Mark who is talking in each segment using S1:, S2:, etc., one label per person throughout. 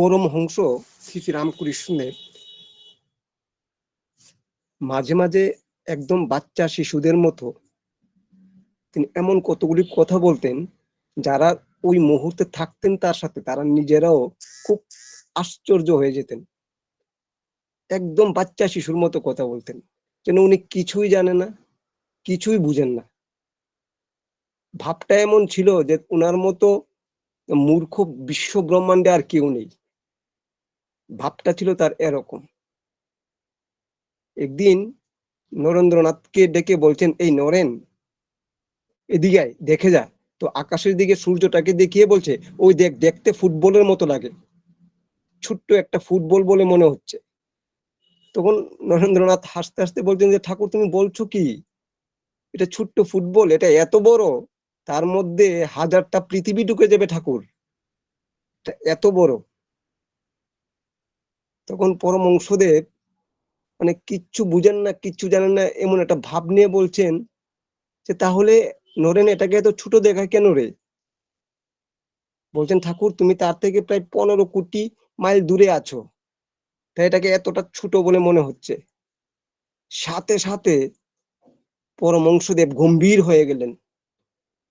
S1: পরমহংস শ্রী রামকৃষ্ণের মাঝে মাঝে একদম বাচ্চা শিশুদের মতো তিনি এমন কতগুলি কথা বলতেন যারা ওই মুহূর্তে থাকতেন তার সাথে, তারা নিজেরাও খুব আশ্চর্য হয়ে যেতেন। একদম বাচ্চা শিশুর মতো কথা বলতেন, যেন উনি কিছুই জানে না, কিছুই বুঝেন না। ভাবটা এমন ছিল যে উনার মতো মূর্খ বিশ্ব ব্রহ্মাণ্ডে আর কেউ নেই। ভাবটা ছিল তার এরকম। একদিন নরেন্দ্রনাথকে ডেকে বলছেন, এই নরেন, এদিকে দেখে যা। তো আকাশের দিকে সূর্যটাকে দেখিয়ে বলছে, ওই দেখ, দেখতে ফুটবলের মতো লাগে। ছোট্ট একটা ফুটবল বলে মনে হচ্ছে। তখন নরেন্দ্রনাথ হাসতে হাসতে বলছেন যে, ঠাকুর, তুমি বলছো কি? এটা ছোট্ট ফুটবল, এটা এত বড়, তার মধ্যে হাজারটা পৃথিবী ঢুকে যাবে ঠাকুর। এত বড়। তখন পরম অংশদেব মানে কিচ্ছু বুঝেন না, কিচ্ছু জানেন না, এমন একটা ভাব নিয়ে বলছেন যে, তাহলে নরেন এটাকে এত ছোট দেখায় কেন রে? বলছেন, ঠাকুর, তুমি তার থেকে প্রায় পনেরো কোটি মাইল দূরে আছো। তাই এটাকে এতটা ছোট বলে মনে হচ্ছে। সাথে সাথে পরমংশদেব গম্ভীর হয়ে গেলেন,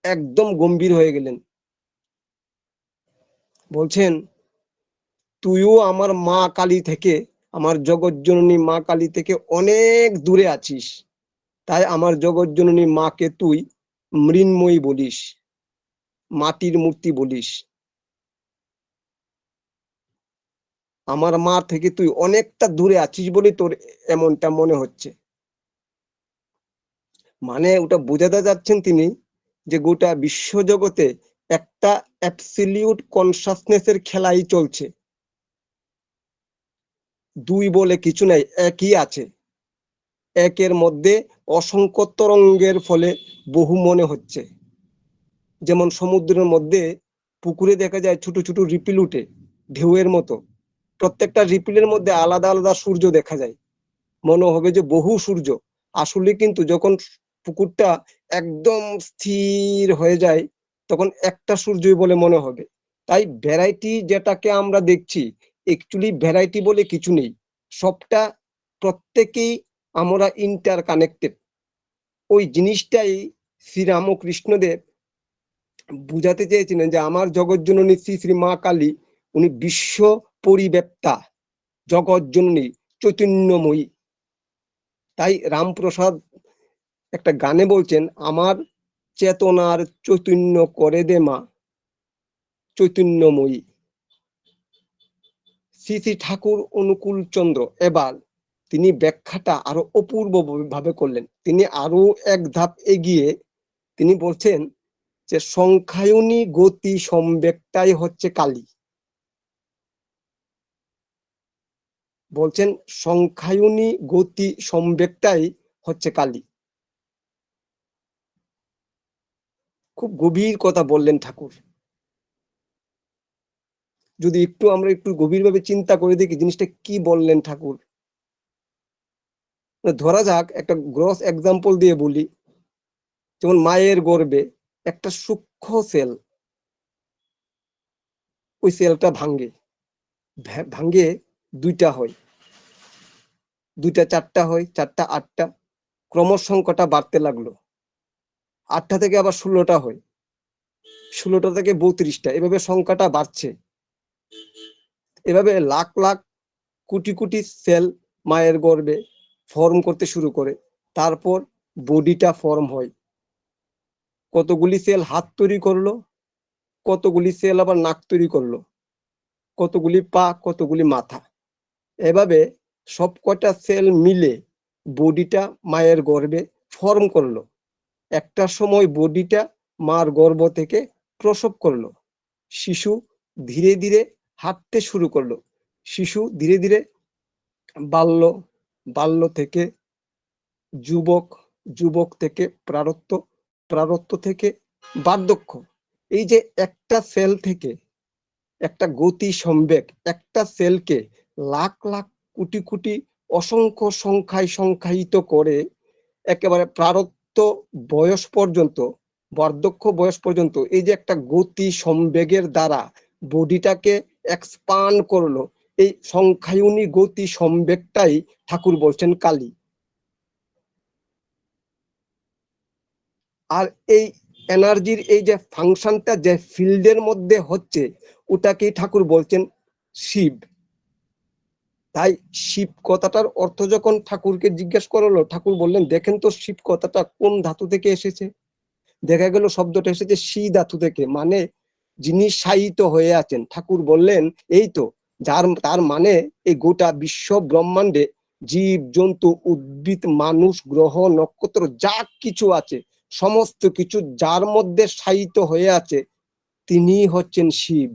S1: একদম গম্ভীর হয়ে গেলেন। বলছেন তুইও আমার মা কালী থেকে, আমার জগৎজননী মা কালী থেকে অনেক দূরে আছিস। তাই আমার জগৎজননী মাকে তুই মৃন্ময়ী বলিস, মাটির মূর্তি বলিস। আমার মা থেকে তুই অনেকটা দূরে আছিস বলে তোর এমনটা মনে হচ্ছে। মানে ওটা বোঝাতে যাচ্ছেন তিনি যে গোটা বিশ্বজগতে একটা অ্যাবসলিউট কনসাসনেসের খেলাই চলছে। দুই বলে কিছু নাই, একই আছে। একের মধ্যে অসংখ্য তরঙ্গের ফলে বহু মনে হচ্ছে। যেমন সমুদ্রের মধ্যে পুকুরে দেখা যায় ছোট ছোট রিপিল উঠে, ঢেউয়ের মতো। প্রত্যেকটা রিপিলের মধ্যে আলাদা আলাদা সূর্য দেখা যায়। মনে হবে যে বহু সূর্য। আসলে কিন্তু যখন পুকুরটা একদম স্থির হয়ে যায়, তখন একটা সূর্যই বলে মনে হবে। তাই ভ্যারাইটি যেটাকে আমরা দেখছি একচুয়ালি ভ্যারাইটি বলে কিছু নেই। সবটা প্রত্যেকেই আমরা ইন্টার কানেক্টেড ওই জিনিসটাই শ্রীরামকৃষ্ণদেব বুঝাতে চেয়েছিলেন যে আমার জগৎজননী শ্রী শ্রী মা কালী, উনি বিশ্ব পরিব্যাপ্তা জগৎজননী চৈতন্যময়ী। তাই রামপ্রসাদ একটা গানে বলছেন, আমার চেতনার চৈতন্য করে দে মা, চৈতন্যময়ী। শ্রী শ্রী ঠাকুর অনুকূল চন্দ্র এবার তিনি ব্যাখ্যাটা আরও অপূর্ব ভাবে করলেন। তিনি আরও এক ধাপ এগিয়ে তিনি বলছেন যে, সংখ্যায়নী গতি সম্বেকটাই হচ্ছে কালী। বলছেন, সংখ্যায়নী গতি সম্বেকটাই হচ্ছে কালী। খুব গভীর কথা বললেন ঠাকুর। যদি একটু আমরা একটু গভীরভাবে চিন্তা করে দেখি জিনিসটা কি বললেন ঠাকুর? ধরা যাক, একটা গ্রস এক্সাম্পল দিয়ে বলি। যেমন মায়ের গর্বে একটা সূক্ষ্ম সেল ওই সেলটা ভাঙ্গে। ভাঙ্গে দুইটা হয়। দুইটা, চারটা হয়, চারটা, আটটা। ক্রমশ সংখ্যাটা বাড়তে লাগল। আটটা থেকে আবার ষোলোটা হয়। ষোলোটা থেকে বত্রিশটা, এভাবে সংখ্যাটা বাড়ছে। এভাবে লাখ লাখ কোটি কোটি সেল মায়ের গর্বে ফর্ম করতে শুরু করে, তারপর বডিটা ফর্ম হয়। কতগুলি সেল হাত তৈরি করল, কতগুলি সেল আবার নাক তৈরি করল, কতগুলি পা, কতগুলি মাথা। এভাবে সব কটা সেল মিলে বডিটা মায়ের গর্বে ফর্ম করল। একটা সময় বডিটা মার গর্ভ থেকে প্রসব করল। শিশু ধীরে ধীরে হাঁটতে শুরু করল। শিশু ধীরে ধীরে বাল্য বাল্য থেকে যুবক যুবক থেকে প্রারত্ব প্রারত্ব থেকে বার্ধক্য। এই যে একটা সেল থেকে একটা গতি সম্বেক একটা সেলকে লাখ লাখ, কোটি কোটি, অসংখ্য সংখ্যায় সংখ্যায়িত করে একেবারে প্রারত্ব বয়স পর্যন্ত, বার্ধক্য বয়স পর্যন্ত এই যে একটা গতি সম্বেগের দ্বারা বডিটাকে এক্সপান্ড করল। এই সংখ্যায়নী গতি সম্বেগটাই ঠাকুর বলছেন কালী। আর এই এনার্জির এই যে ফাংশনটা যে ফিল্ডের মধ্যে হচ্ছে, ওটাকেই ঠাকুর বলছেন শিব। তাই শিব কথাটার অর্থ যখন ঠাকুরকে জিজ্ঞেস করল, ঠাকুর বললেন, দেখেন তো শিব কথাটা কোন ধাতু থেকে এসেছে? দেখা গেল শব্দটা এসেছে শি ধাতু থেকে মানে যিনি সাহিত হয়ে আছেন, ঠাকুর বললেন, এই তো, যার, তার মানে এই গোটা বিশ্ব ব্রহ্মাণ্ডে জীব, জন্তু, উদ্ভিদ, মানুষ, গ্রহ, নক্ষত্র, যা কিছু আছে, সমস্ত কিছু যার মধ্যে সাহিত হয়ে আছে, তিনি হচ্ছেন শিব।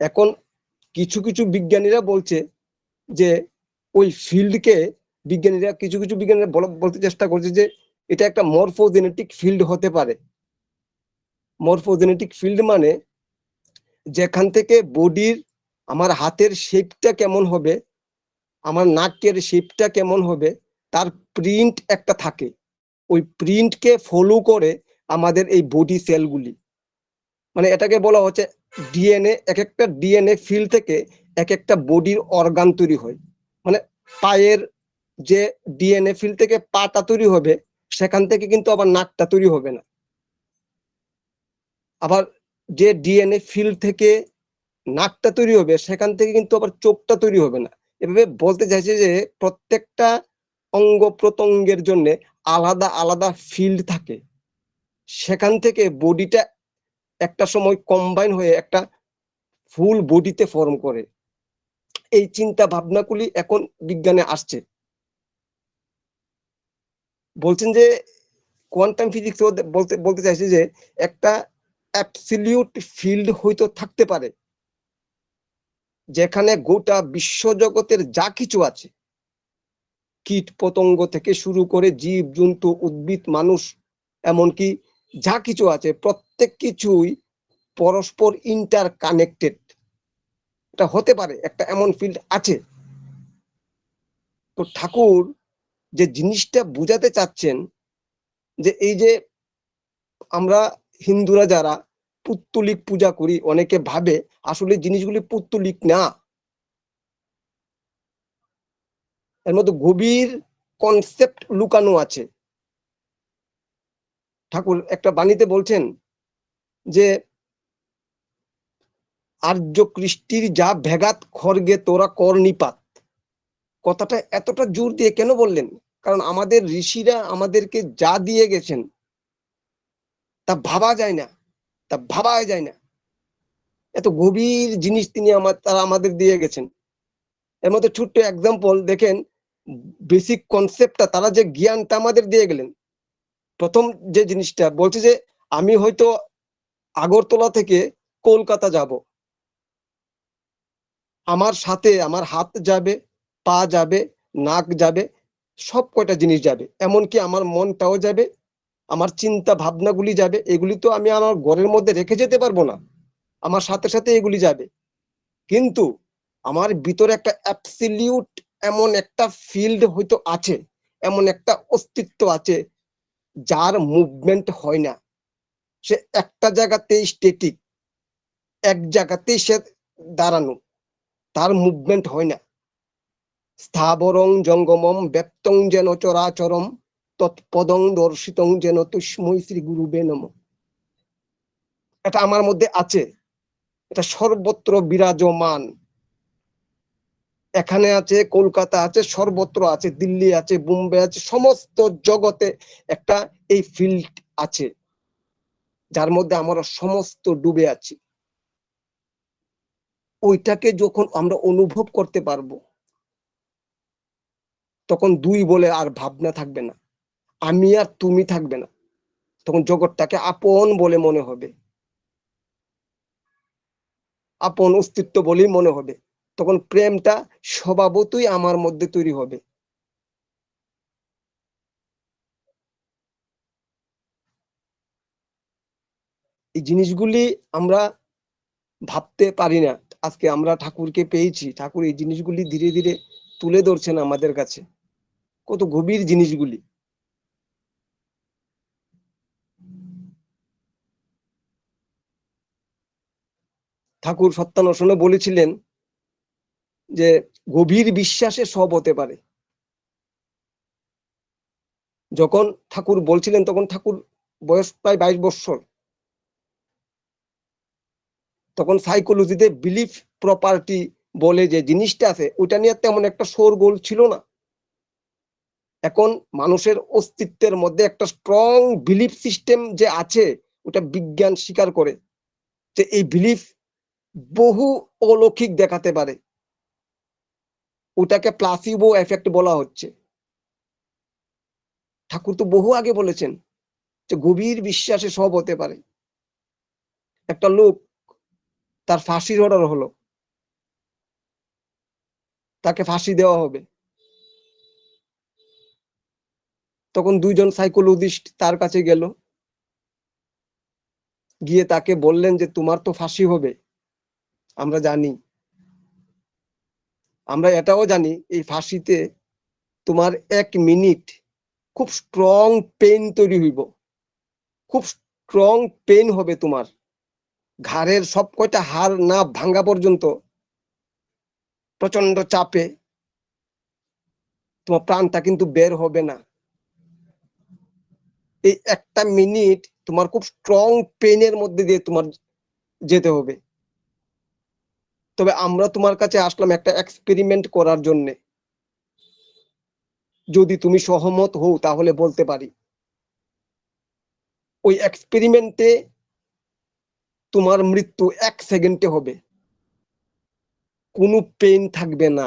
S1: এখন কিছু কিছু বিজ্ঞানীরা বলছে যে, ওই ফিল্ডকে বিজ্ঞানীরা, কিছু কিছু বিজ্ঞানীরা বলতে চেষ্টা করছে যে, এটা একটা মরফোজেনেটিক ফিল্ড হতে পারে। মরফোজেনেটিক ফিল্ড মানে যেখান থেকে বডির আমার হাতের শেপটা কেমন হবে, আমার নাকের শেপটা কেমন হবে, তার প্রিন্ট একটা থাকে। ওই প্রিন্টকে ফলো করে আমাদের এই বডি সেলগুলি মানে এটাকে বলা হচ্ছে ডিএনএ এক একটা ডিএনএ ফিল থেকে এক একটা বডির অর্গান তৈরি হয়। মানে পায়ের যে ডিএনএ ফিল থেকে পাটা তৈরি হবে, সেখান থেকে কিন্তু আবার নাকটা তৈরি হবে না। আবার যে ডিএনএ ফিল থেকে নাকটা তৈরি হবে, সেখান থেকে কিন্তু আবার চোখটা তৈরি হবে না। এভাবে বলতে চাইছে যে প্রত্যেকটা অঙ্গ প্রত্যঙ্গের জন্য আলাদা আলাদা ফিল্ড থাকে। সেখান থেকে বডিটা একটা সময় কম্বাইন হয়ে একটা ফুল বডিতে ফর্ম করে। এই চিন্তা ভাবনাগুলি এখন বিজ্ঞানে আসছে। বলছেন যে কোয়ান্টাম ফিজিক্স বলতে বলতে চাইছে যে একটা অ্যাবসলিউট ফিল্ড হয়তো থাকতে পারে, যেখানে গোটা বিশ্বজগতের যা কিছু আছে, কীট পতঙ্গ থেকে শুরু করে জীব, জন্তু, উদ্ভিদ, মানুষ, এমনকি যা কিছু আছে, প্রত্যেক কিছুই পরস্পর ইন্টার কানেক্টেড এটা হতে পারে, একটা এমন ফিল্ড আছে। তো ঠাকুর যে জিনিসটা বুঝাতে চাচ্ছেন, যে এই যে আমরা হিন্দুরা যারা পুত্তলিক পূজা করি, অনেকে ভাবে আসলে জিনিসগুলি পুত্তলিক না। এর মধ্যে গভীর কনসেপ্ট লুকানো আছে। ঠাকুর একটা বাণীতে বলছেন যে, আর্য কৃষ্টির যা ভেগাত খড়গে তোরা কর নিপাত। কথাটা এতটা জোর দিয়ে কেন বললেন? কারণ আমাদের ঋষিরা আমাদেরকে যা দিয়ে গেছেন তা ভাবা যায় না। তা ভাবা যায় না। এত গভীর জিনিস তিনি আমার, তারা আমাদের দিয়ে গেছেন। এর মধ্যে ছোট্ট এক্সাম্পল দেখেন বেসিক কনসেপ্টটা তারা যে জ্ঞানটা আমাদের দিয়ে গেলেন। প্রথম যে জিনিসটা, বলছে যে, আমি হয়তো আগরতলা থেকে কলকাতা যাব। আমার সাথে আমার হাত যাবে, পা যাবে, নাক যাবে সব কয়টা জিনিস যাবে। এমনকি আমার মনটাও যাবে আমার চিন্তা ভাবনাগুলি যাবে, এগুলি তো আমি আমার ঘরের মধ্যে রেখে যেতে পারব না। আমার সাথে সাথে এগুলি যাবে। কিন্তু আমার ভিতরে একটা অ্যাবসিলিউট এমন একটা ফিল্ড হয়তো আছে, এমন একটা অস্তিত্ব আছে, যার মুভমেন্ট হয় না। সে একটা জায়গাতেই স্টেটিক এক জায়গাতেই সে দাঁড়ানো, তার মুভমেন্ট হয় না। স্থাবরং জঙ্গমম ব্যক্তং যেন চরাচরম তৎপদং দর্শিতং যেন তুষ্ময় শ্রী গুরু বেনম এটা আমার মধ্যে আছে। এটা সর্বত্র বিরাজমান। এখানে আছে, কলকাতা আছে, সর্বত্র আছে, দিল্লি আছে, বোম্বে আছে, সমস্ত জগতে একটা এই ফিল্ড আছে, যার মধ্যে আমরা সমস্ত ডুবে আছি। ওইটাকে যখন আমরা অনুভব করতে পারব, তখন দুই বলে আর ভাবনা থাকবে না। আমি আর তুমি থাকবে না। তখন জগৎটাকে আপন বলে মনে হবে। আপন অস্তিত্ব বলেই মনে হবে। তখন প্রেমটা স্বভাবতই আমার মধ্যে তৈরি হবে। এই জিনিসগুলি আমরা ভাবতে পারি না। আজকে আমরা ঠাকুরকে পেয়েছি। ঠাকুর এই জিনিসগুলি ধীরে ধীরে তুলে ধরছেন আমাদের কাছে। কত গভীর জিনিসগুলি। ঠাকুর সত্যান্বেষণে বলেছিলেন যে গভীর বিশ্বাসে সব হতে পারে। যখন ঠাকুর বলছিলেন তখন ঠাকুর বয়স প্রায় বাইশ বৎসর। তখন সাইকোলজিতে বিলিফ প্রপার্টি বলে যে জিনিসটা আছে ওটা নিয়ে তেমন একটা গোল ছিল না। এখন মানুষের অস্তিত্বের মধ্যে একটা স্ট্রং বিলিফ সিস্টেম যে আছে, ওটা বিজ্ঞান স্বীকার করে যে এই বিলিফ বহু অলৌকিক দেখাতে পারে। ওটাকে প্লাসিবো এফেক্ট বলা হচ্ছে। ঠাকুর তো বহু আগে বলেছেন যে গভীর বিশ্বাসে সব হতে পারে। একটা লোক তার ফাঁসির অর্ডার হলো। তাকে ফাঁসি দেওয়া হবে। তখন দুইজন সাইকোলজিস্ট তার কাছে গেল। গিয়ে তাকে বললেন যে তোমার তো ফাঁসি হবে। আমরা জানি। আমরা এটাও জানি, এই ফাঁসিতে তোমার এক মিনিট খুব স্ট্রং পেন তৈরি হইব। খুব স্ট্রং পেন হবে তোমার। ঘাড়ের সব কয়টা হাড় না ভাঙ্গা পর্যন্ত প্রচণ্ড চাপে তোমার প্রাণটা কিন্তু বের হবে না। এই একটা মিনিট তোমার খুব স্ট্রং পেনের মধ্যে দিয়ে তোমার যেতে হবে। তবে আমরা তোমার কাছে আসলাম একটা এক্সপেরিমেন্ট করার জন্য। যদি তুমি সহমত হও, তাহলে বলতে পারি। ওই এক্সপেরিমেন্টে তোমার মৃত্যু এক সেকেন্ডে হবে। কোনো পেন থাকবে না।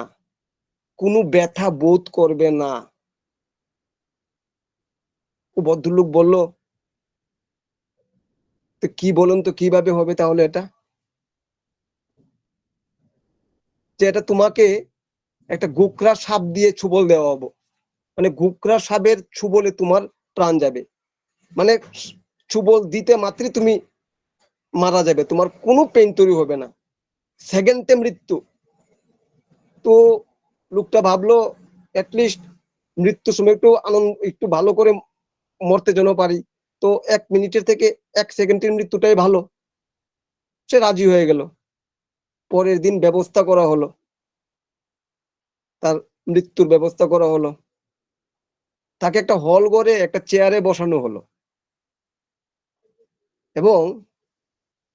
S1: কোনো ব্যথা বোধ করবে না। ও ভদ্রলোক বলল কি বলুন তো, কীভাবে হবে তাহলে এটা যে এটা তোমাকে একটা গুকরা সাপ দিয়ে ছুবল দেওয়া হব। মানে গুকরা সাপের ছুবলে তোমার প্রাণ যাবে। মানে ছুবল দিতে মাত্রই তুমি মারা যাবে। তোমার কোনো পেন তৈরি হবে না। সেকেন্ডে মৃত্যু। তো লোকটা ভাবলো অ্যাটলিস্ট মৃত্যুর সময় একটু আনন্দ, একটু ভালো করে মরতে যেন পারি। তো এক মিনিটের থেকে এক সেকেন্ডের মৃত্যুটাই ভালো। সে রাজি হয়ে গেল। পরের দিন ব্যবস্থা করা হলো। তার মৃত্যুর ব্যবস্থা করা হলো। তাকে একটা হল করে একটা চেয়ারে বসানো হলো। এবং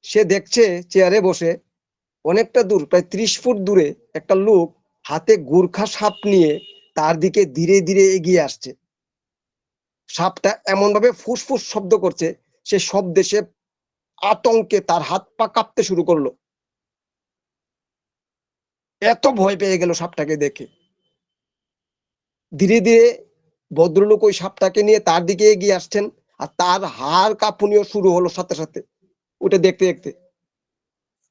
S1: সে দেখছে চেয়ারে বসে অনেকটা দূর, প্রায় ত্রিশ ফুট দূরে একটা লোক হাতে গুর্খা সাপ নিয়ে তার দিকে ধীরে ধীরে এগিয়ে আসছে। সাপটা এমন ভাবে ফুসফুস শব্দ করছে, সে শব্দে সে আতঙ্কে তার হাত পা কাঁপতে শুরু করল। এত ভয় পেয়ে গেল সাপটাকে দেখে। ধীরে ধীরে ভদ্রলোক ওই সাপটাকে নিয়ে তার দিকে এগিয়ে আসছেন আর তার হাড় কাঁপুনিও শুরু হলো সাথে সাথে। ওটা দেখতে দেখতে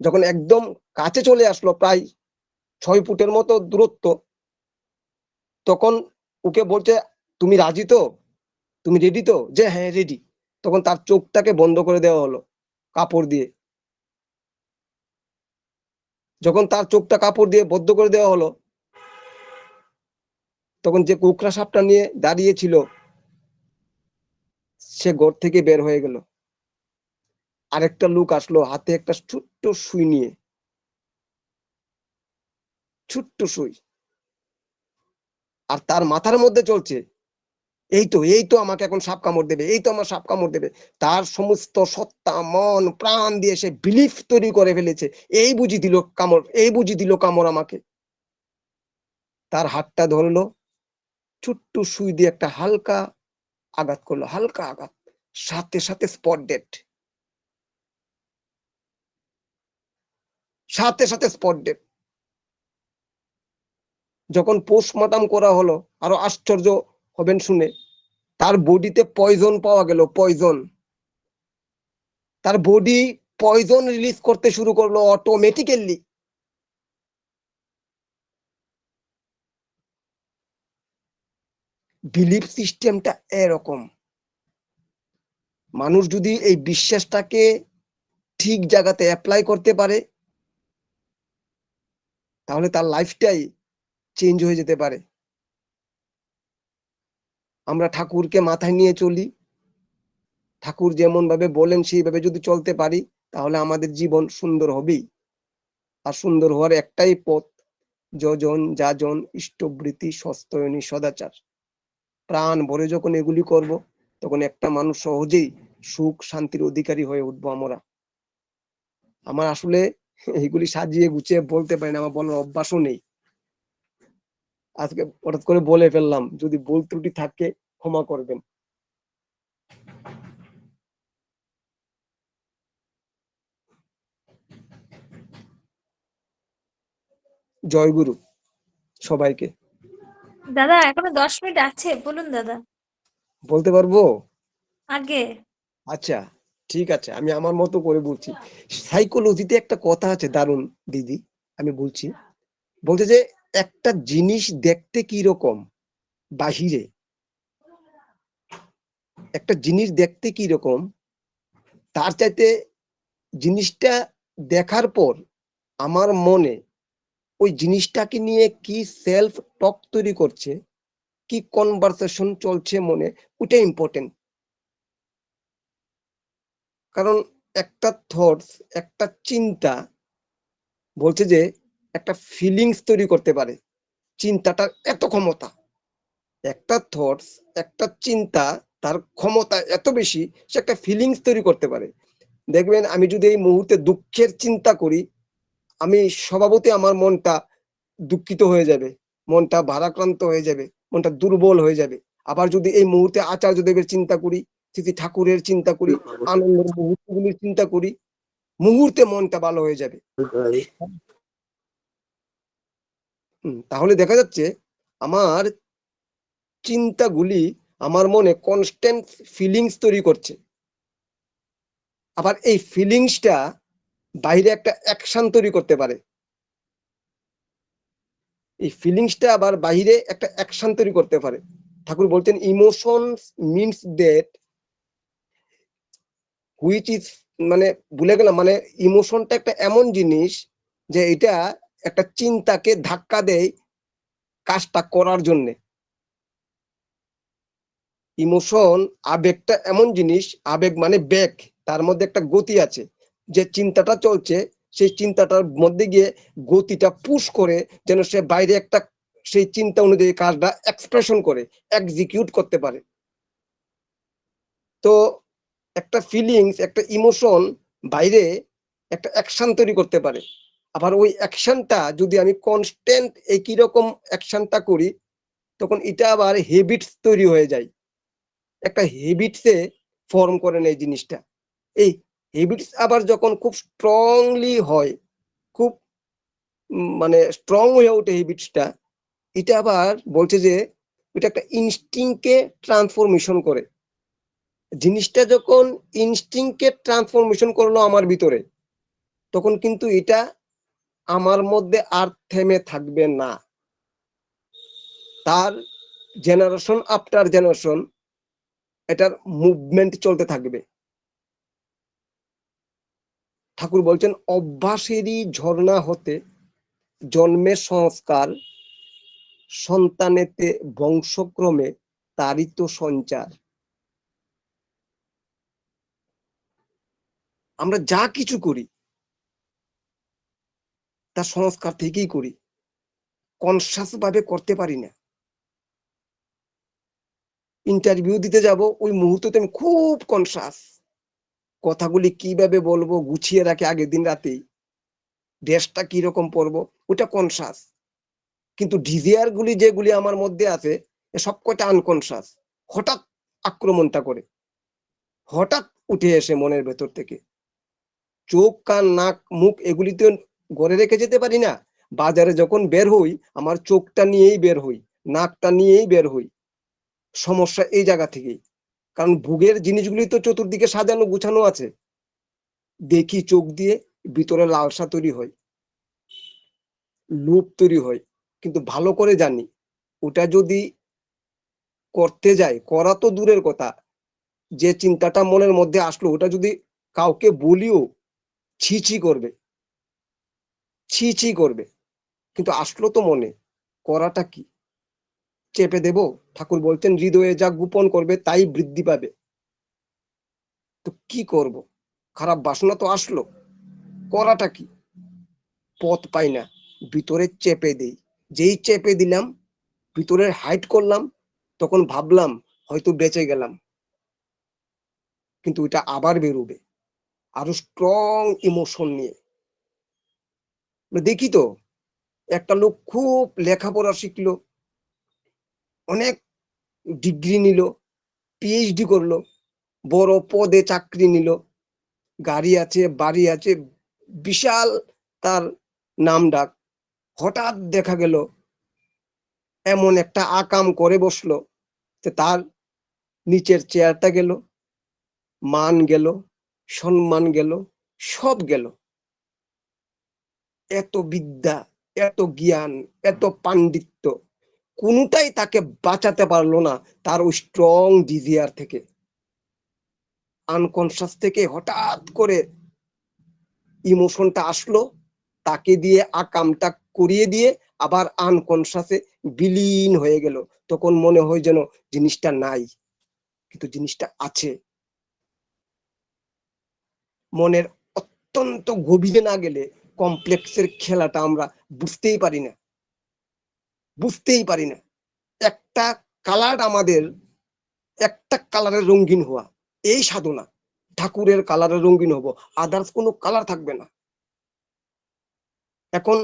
S1: যখন একদম কাছে চলে আসলো প্রায় ছয় ফুটের মতো দূরত্ব, তখন ওকে বলছে, তুমি রাজি তো? তুমি রেডি তো? যে হ্যাঁ রেডি তখন তার চোখটাকে বন্ধ করে দেওয়া হলো কাপড় দিয়ে। যখন তার চোখটা কাপড় দিয়ে বদ্ধ করে দেওয়া হলো, তখন যে কুকরা সাপটা নিয়ে দাঁড়িয়েছিল সে ঘর থেকে বের হয়ে গেল। আরেকটা লোক আসলো হাতে একটা ছোট্ট সুই নিয়ে। ছোট্ট সুই। আর তার মাথার মধ্যে চলছে। এই তো এই তো আমাকে এখন সাপ কামড় দেবে, এই তো আমার সাপ কামড় দেবে। তার সমস্ত সত্তা, মন, প্রাণ দিয়ে সে বিলিফ তৈরি করে ফেলেছে। এই বুঝি দিল কামড়, এই বুঝি দিল কামড় আমাকে। তার হাতটা ধরলো ছোট্ট সুই দিয়ে একটা হালকা আঘাত করল, হালকা আঘাত, সাথে সাথে স্পট ডেট সাথে সাথে স্পট ডেট যখন পোস্টমর্টম করা হলো, আরও আশ্চর্য হবেন শুনে। তার বডিতে পয়জন পাওয়া গেল পয়জন তার বডি পয়জন রিলিজ করতে শুরু করল অটোমেটিক্যালি বিলিফ সিস্টেমটা এরকম। মানুষ যদি এই বিশ্বাসটাকে ঠিক জায়গাতে অ্যাপ্লাই করতে পারে, তাহলে তার লাইফটাই চেঞ্জ হয়ে যেতে পারে। আমরা ঠাকুরকে মাথায় নিয়ে চলি। ঠাকুর যেমন ভাবে বলেন, সেইভাবে যদি চলতে পারি, তাহলে আমাদের জীবন সুন্দর হবেই। আর সুন্দর হওয়ার একটাই পথ, যজন যাজন ইষ্টবৃত্তি সস্তয়নী সদাচার। প্রাণ ভরে যখন এগুলি করব, তখন একটা মানুষ সহজেই সুখ শান্তির অধিকারী হয়ে উঠবো আমরা। আমার আসলে এইগুলি সাজিয়ে গুছিয়ে বলতে পারি না, আমার বলার অভ্যাসও নেই। আজকে হঠাৎ করে বলে ফেললাম যদি ভুল ত্রুটি থাকে ক্ষমা করবেন। জয় গুরু সবাইকে।
S2: দাদা এখনও দশ মিনিট আছে বলুন দাদা।
S1: বলতে পারব?
S2: আগে।
S1: আচ্ছা ঠিক আছে আমি আমার মতো করে বলছি। সাইকোলজিতে একটা কথা আছে দারুণ দিদি আমি বলছি। বলতে যে একটা জিনিস দেখতে কি রকম বাহিরে? একটা জিনিস দেখতে কি রকম তার চাইতে জিনিসটা দেখার পর আমার মনে ওই জিনিসটাকে নিয়ে কি সেলফ টক তৈরি করছে, কি কনভারসেশন চলছে মনে ওটা ইম্পর্টেন্ট কারণ একটা থটস একটা চিন্তা বলছে যে একটা ফিলিংস তৈরি করতে পারে। চিন্তাটার এত ক্ষমতা। একটা থটস একটা চিন্তা তার ক্ষমতা এত বেশি সে একটা ফিলিংস তৈরি করতে পারে। দেখবেন আমি যদি এই মুহূর্তে দুঃখের চিন্তা করি আমি স্বভাবতই আমার মনটা দুঃখিত হয়ে যাবে মনটা ভারাক্রান্ত হয়ে যাবে মনটা দুর্বল হয়ে যাবে। আবার যদি এই মুহূর্তে আচার্য দেবের চিন্তা করি শ্রী ঠাকুরের চিন্তা করি আনন্দের মুহূর্তগুলির চিন্তা করি মুহূর্তে মনটা ভালো হয়ে যাবে। তাহলে দেখা যাচ্ছে আমার চিন্তাগুলি আমার মনে কনস্ট্যান্ট ফিলিংস তৈরি করছে। আবার এই ফিলিংসটা বাইরে একটা অ্যাকশন তৈরি করতে পারে। এই ফিলিংসটা আবার বাইরে একটা অ্যাকশন তৈরি করতে পারে। ঠাকুর বলছেন emotions means that which is মানে ভুলে গেলাম মানে ইমোশনটা একটা এমন জিনিস যে এটা একটা চিন্তাকে ধাক্কা দেয় কাজটা করার জন্যে। ইমোশন, আবেগটা এমন জিনিস, আবেগ মানে বেগ তার মধ্যে একটা গতি আছে। যে চিন্তাটা চলছে, সেই চিন্তাটার মধ্যে গিয়ে গতিটা পুশ করে যেন সে বাইরে একটা, সেই চিন্তা অনুযায়ী কাজটা এক্সপ্রেশন করে এক্সিকিউট করতে পারে। তো একটা ফিলিংস একটা ইমোশন বাইরে একটা অ্যাকশন তৈরি করতে পারে। আবার ওই অ্যাকশনটা যদি আমি কনস্ট্যান্ট একই রকম অ্যাকশনটা করি, তখন এটা আবার হেবিটস তৈরি হয়ে যায়। একটা হেবিটসে ফর্ম করে এই জিনিসটা। এই হেবিটস আবার যখন খুব স্ট্রংলি হয়, খুব মানে স্ট্রং হয়ে ওঠে হেবিটসটা এটা আবার বলছে যে এটা একটা ইনস্টিংকে ট্রান্সফরমেশন করে। জিনিসটা যখন ইনস্টিংকে ট্রান্সফরমেশন করল আমার ভিতরে, তখন কিন্তু এটা আমার মধ্যে আর থেমে থাকবে না। তার জেনারেশন আফটার জেনারেশন এটার মুভমেন্ট চলতে থাকবে। ঠাকুর বলছেন, অভ্যাসেরই ঝর্ণা হতে জন্মের সংস্কার সন্তানেতে বংশক্রমে তারই তো সঞ্চার। আমরা যা কিছু করি তা সংস্কার থেকেই করি। কনসাস ভাবে করতে পারি না। ইন্টারভিউ দিতে যাব, ওই মুহূর্তে আমি খুব কনসাস কথাগুলি কীভাবে বলব, গুছিয়ে রাখি আগের দিন রাতেই। ড্রেসটা কীরকম পরবো ওটা কনসাস কিন্তু ডিজিয়ার গুলি যেগুলি আমার মধ্যে আছে সব কটা আনকনসাস হঠাৎ আক্রমণটা করে। হঠাৎ উঠে এসে মনের ভেতর থেকে। চোখ, কান, নাক, মুখ এগুলি গড়ে রেখে যেতে পারি না। বাজারে যখন বের হই, আমার চোখটা নিয়েই বের হই, নাকটা নিয়েই বের হই। সমস্যা এই জায়গা থেকেই। কারণ ভোগের জিনিসগুলি তো চতুর্দিকে সাজানো, গুছানো আছে। দেখি চোখ দিয়ে ভিতরে লালসা তৈরি হয় লুপ তৈরি হয়, কিন্তু ভালো করে জানি। ওটা যদি করতে যাই, করা তো দূরের কথা। যে চিন্তাটা মনের মধ্যে আসলো, ওটা যদি কাউকে বলিও, ছি ছি করবে। ছি ছি করবে। কিন্তু আসলো তো মনে। করাটা কি? চেপে দেব? ঠাকুর বলতেন, হৃদয়ে যা গোপন করবে, তাই বৃদ্ধি পাবে। তো কি করব? খারাপ বাসনা তো আসলো। করাটা কি? পথ পাই না। ভিতরে চেপে দেই। যেই চেপে দিলাম ভিতরে হাইট করলাম, তখন ভাবলাম, হয়তো বেঁচে গেলাম। কিন্তু এটা আবার বেরোবে। আরও স্ট্রং ইমোশন নিয়ে। দেখি তো, একটা লোক খুব লেখাপড়া শিখলো, অনেক ডিগ্রি নিল পিএইচডি করল, বড় পদে চাকরি নিল, গাড়ি আছে, বাড়ি আছে, বিশাল তার নাম ডাক। হঠাৎ দেখা গেল, এমন একটা আকাম করে বসল, যে তার নিচের চেয়ারটা গেল, মান গেল, সম্মান গেল, সব গেল। এত বিদ্যা, এত জ্ঞান, এত পাণ্ডিত্য, কোনটাই তাকে বাঁচাতে পারল না তার ওই স্ট্রং ডিজিয়ার থেকে। আনকনসাস থেকে হঠাৎ করে ইমোশনটা আসলো, তাকে দিয়ে আকামটা করিয়ে দিয়ে আবার আনকনসাসে বিলীন হয়ে গেল। তখন মনে হয় যেন জিনিসটা নাই, কিন্তু জিনিসটা আছে। মনের অত্যন্ত গভীরে না গেলে কমপ্লেক্সের খেলাটা আমরা বুঝতেই পারি না। বুঝতেই পারি না। একটা কালার আমাদের, একটা কালারের রঙিন হওয়া, এই সাধনা। ঠাকুরের কালারের রঙিন হব আদার্স কোনো কালার থাকবে না। এখন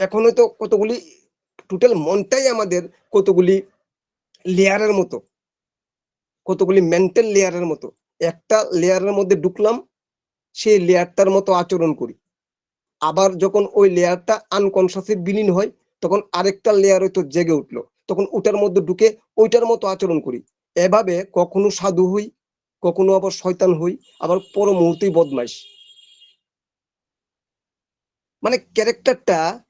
S1: এখন তো কতগুলি টোটাল মনটাই আমাদের কতগুলি লেয়ারের মতো, কতগুলি মেন্টাল লেয়ারের মতো। একটা লেয়ারের মধ্যে ঢুকলাম, সেই লেয়ারটার মতো আচরণ করি। আবার যখন ওই লেয়ারটা আনকনসাসে বিলীন হয়, তখন আরেকটা লেয়ার হয়তো জেগে উঠল। তখন ওটার মধ্যে ঢুকে ওইটার মতো আচরণ করি। এভাবে কখনো সাধু হই, কখনো আবার শয়তান হই, আবার পর মুহূর্তেই বদমাইশ। মানে ক্যারেক্টারটা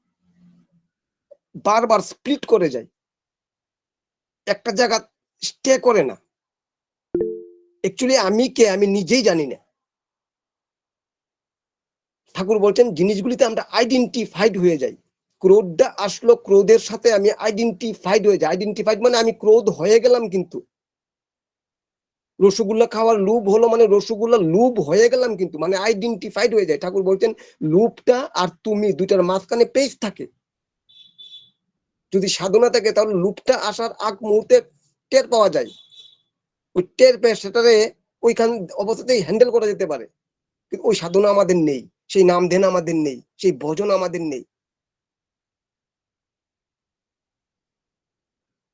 S1: বারবার স্প্লিট করে যায়। একটা জায়গা স্টে করে না। অ্যাকচুয়ালি আমি কে? আমি নিজেই জানি না। ঠাকুর বলছেন, জিনিসগুলিতে আমরা আইডেন্টিফাইড হয়ে যাই। ক্রোধটা আসলো ক্রোধের সাথে আমি আইডেন্টিফাইড হয়ে যাই। আইডেন্টিফাইড মানে আমি ক্রোধ হয়ে গেলাম কিন্তু। রসগোল্লা খাওয়ার লুভ হলো মানে রসগোল্লা লুভ হয়ে গেলাম কিন্তু মানে আইডেন্টিফাইড হয়ে যায় ঠাকুর বলছেন, লুভটা আর তুমি দুইটার মাঝখানে পেজ থাকে। যদি সাধনা থাকে তাহলে লুপটা আসার আগ মুহূর্তে টের পাওয়া যায়। ওই টের পেয়ে সেটারে ওইখান অবস্থাতেই হ্যান্ডেল করা যেতে পারে। কিন্তু ওই সাধনা আমাদের নেই। সেই নাম ধ্যান আমাদের নেই, সেই ভজন আমাদের নেই।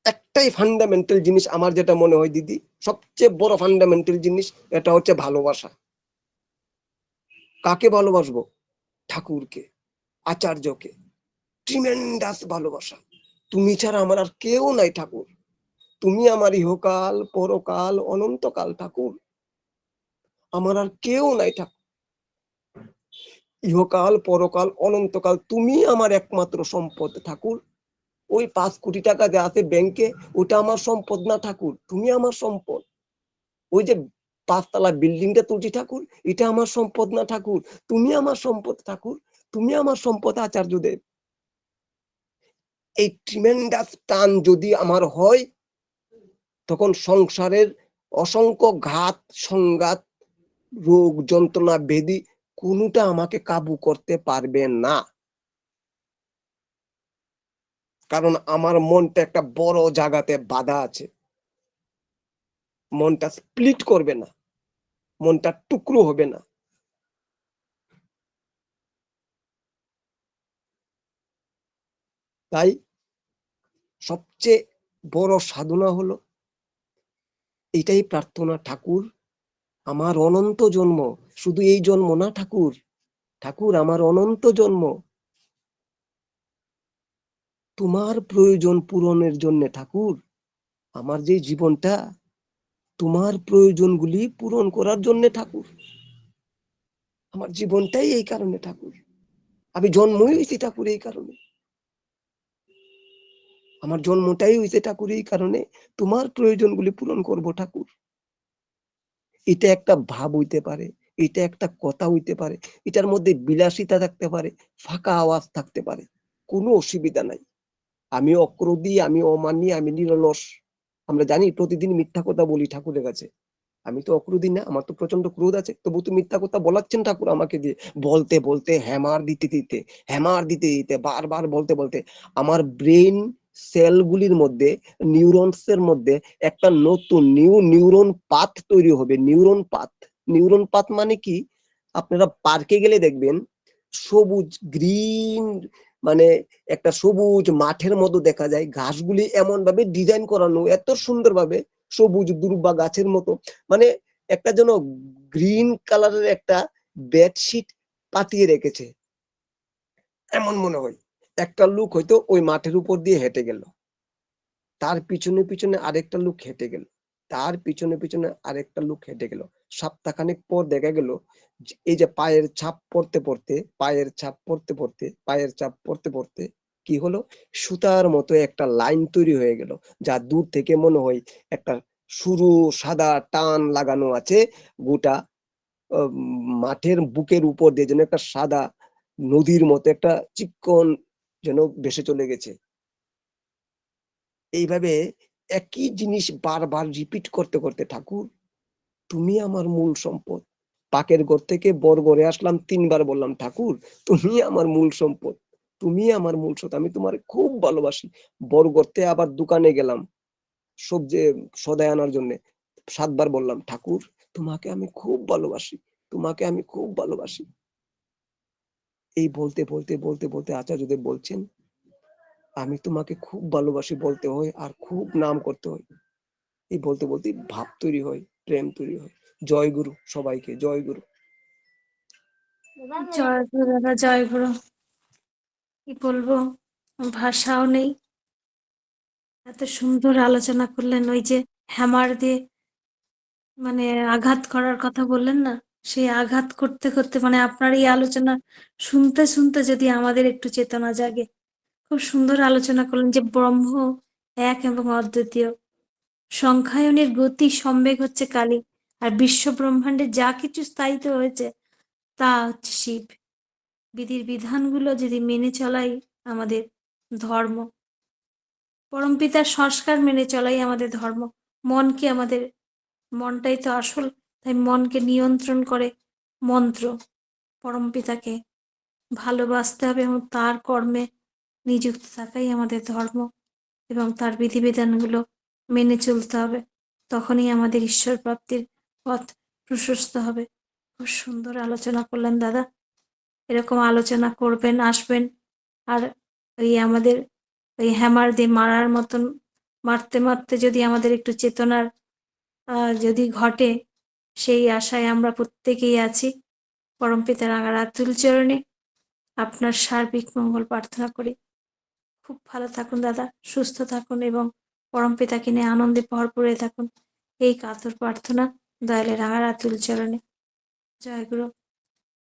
S1: একটাই ফান্ডামেন্টাল জিনিস আমার যেটা মনে হয় দিদি, সবচেয়ে বড় ফান্ডামেন্টাল জিনিস এটা হচ্ছে ভালোবাসা। কাকে ভালোবাসবো? ঠাকুরকে, আচার্যকে। ট্রিমেন্ডাস ভালোবাসা। তুমি ছাড়া আমার আর কেউ নাই ঠাকুর। তুমি আমার ইহকাল, পরকাল, অনন্তকাল ঠাকুর। আমার আর কেউ নাই ঠাকুর। ইহকাল, পরকাল, অনন্তকাল তুমি আমার একমাত্র সম্পদ ঠাকুর। ওই পাঁচ কোটি টাকা যে আছে ব্যাংকে ওটা আমার সম্পদ না ঠাকুর, তুমি আমার সম্পদ। ওই যে পাঁচতলা বিল্ডিংটা তুলছি ঠাকুর, এটা আমার সম্পদ না ঠাকুর, তুমি আমার সম্পদ ঠাকুর, তুমি আমার সম্পদ আচার্যদেব। এই ট্রিমেন্ডাস টান যদি আমার হয়, তখন সংসারের অসংখ্য ঘাত, সংঘাত, রোগ, যন্ত্রণা, বেদি কোনটা আমাকে কাবু করতে পারবে না। কারণ আমার মনটা একটা বড় জায়গাতে বাধা আছে। মনটা স্প্লিট করবে না। মনটা টুকরো হবে না। তাই সবচেয়ে বড় সাধনা হলো, এটাই প্রার্থনা ঠাকুর আমার অনন্ত জন্ম। শুধু এই জন্ম না, ঠাকুর। ঠাকুর, আমার অনন্ত জন্ম। তোমার প্রয়োজন পূরণের জন্য, ঠাকুর, আমার যে জীবনটা, তোমার প্রয়োজনগুলি পূরণ করার জন্য, ঠাকুর। আমার জীবনটাই এই কারণে, ঠাকুর। আমি জন্মই হয়েছি ঠাকুর, এই কারণে। আমার জন্মটাই হয়েছে ঠাকুর, এই কারণে তোমার প্রয়োজনগুলি পূরণ করব, ঠাকুর। এটা একটা ভাব হইতে পারে, এটা একটা কথা হইতে পারে, এটার মধ্যে বিলাসিতা থাকতে পারে, ফাঁকা আওয়াজ থাকতে পারে, কোনো অসুবিধা নাই। আমি অক্রোধী, আমি অমানি আমি নিরলস। আমরা জানি প্রতিদিন মিথ্যা কথা বলি ঠাকুরের কাছে। আমি তো অক্রোধী না, আমার তো প্রচণ্ড ক্রোধ আছে, তবু তো মিথ্যা কথা বলাচ্ছেন ঠাকুর আমাকে দিয়ে, বলতে বলতে, হ্যামার দিতে দিতে, হ্যামার দিতে দিতে, বারবার বলতে বলতে, আমার ব্রেন সেলগুলির মধ্যে, নিউরনসের মধ্যে একটা নতুন, নিউ নিউরন পাথ তৈরি হবে, নিউরন পাথ। নিউরন পাথ মানে কি? আপনারা পার্কে গেলে দেখবেন সবুজ গ্রিন মানে একটা সবুজ মাঠের মতো দেখা যায়। ঘাসগুলি এমন ভাবে ডিজাইন করানো, এত সুন্দরভাবে সবুজ দুর্বা গাছের মতো। মানে একটা যেন গ্রিন কালারের একটা বেডশিট পাতিয়ে রেখেছে। এমন মনে হয়। একটা লোক হয়তো ওই মাঠের উপর দিয়ে হেঁটে গেল। তার পিছনে পিছনে আরেকটা লোক হেঁটে গেল। তার পিছনে পিছনে আরেকটা লোক হেঁটে গেল। সপ্তাহখানেক পর দেখা গেল এই যে পায়ের ছাপ পড়তে পড়তে, পায়ের ছাপ পড়তে পড়তে, পায়ের ছাপ পড়তে পড়তে কি হলো? সুতার মতো একটা লাইন তৈরি হয়ে গেল, যা দূর থেকে মনে হয় একটা সরু সাদা টান লাগানো আছে। গোটা মাঠের বুকের উপর দিয়ে যেন একটা সাদা নদীর মতো একটা চিক্কন যেন ভেসে চলে গেছে। এইভাবে একই জিনিস বারবার রিপিট করতে করতে ঠাকুর, তুমি আমার মূল সম্পদ। পাকের ঘর থেকে বর ঘরে আসলাম, তিনবার বললাম, ঠাকুর, তুমি আমার মূল সম্পদ, তুমি আমার মূল সম্পদ আমি তোমার খুব ভালোবাসি। বর ঘরতে আবার দোকানে গেলাম, সবজি সদায় আনার জন্য। সাতবার বললাম, ঠাকুর, তোমাকে আমি খুব ভালোবাসি, তোমাকে আমি খুব ভালোবাসি। এই বলতে বলতে বলতে বলতে আচার্যদেব বলছেন আমি তোমাকে খুব ভালোবাসি বলতে হয় আর খুব নাম করতে হয়। এই বলতে বলতে ভাব তৈরি হয় প্রেম তৈরি হয়। জয় গুরু সবাইকে জয় গুরু।
S2: জয় গুরু দাদা জয় গুরু। কি বলব? ভাষাও নেই। এত সুন্দর আলোচনা করলেন ওই যে হ্যামার দিয়ে মানে আঘাত করার কথা বললেন না? সেই আঘাত করতে করতে মানে আপনার এই আলোচনা শুনতে শুনতে যদি আমাদের একটু চেতনা জাগে। খুব সুন্দর আলোচনা করলেন যে ব্রহ্ম এক এবং অদ্বিতীয়। সংখ্যায়নের গতি সম্বেগ হচ্ছে কালী, আর বিশ্ব ব্রহ্মাণ্ডে যা কিছু স্থায়িত হয়েছে তা হচ্ছে শিব। বিধির বিধানগুলো যদি মেনে চলাই আমাদের ধর্ম, পরমপিতার সংস্কার মেনে চলাই আমাদের ধর্ম, মনকে আমাদের, মনটাই তো আসল তাই মনকে নিয়ন্ত্রণ করে মন্ত্র পরমপিতাকে ভালোবাসতে হবে এবং তার কর্মে নিযুক্ত থাকাই আমাদের ধর্ম এবং তার বিধিবিধানগুলো মেনে চলতে হবে। তখনই আমাদের ঈশ্বর প্রাপ্তির পথ প্রশস্ত হবে। খুব সুন্দর আলোচনা করলেন দাদা। এরকম আলোচনা করবেন, আসবেন আর ওই আমাদের ওই হ্যামার দিয়ে মারার মতন, মারতে মারতে যদি আমাদের একটু চেতনার যদি ঘটে সেই আশায় আমরা প্রত্যেকেই আছি। পরমপিতা রাঙার আতুল চরণে আপনার সার্বিক মঙ্গল প্রার্থনা করি। খুব ভালো থাকুন দাদা, সুস্থ থাকুন এবং পরম পরমপিতাকে নিয়ে আনন্দে পর পড়ে থাকুন। এই কাতর প্রার্থনা দয়ালের রাঙার আতুল চরণে। জয় গুরু।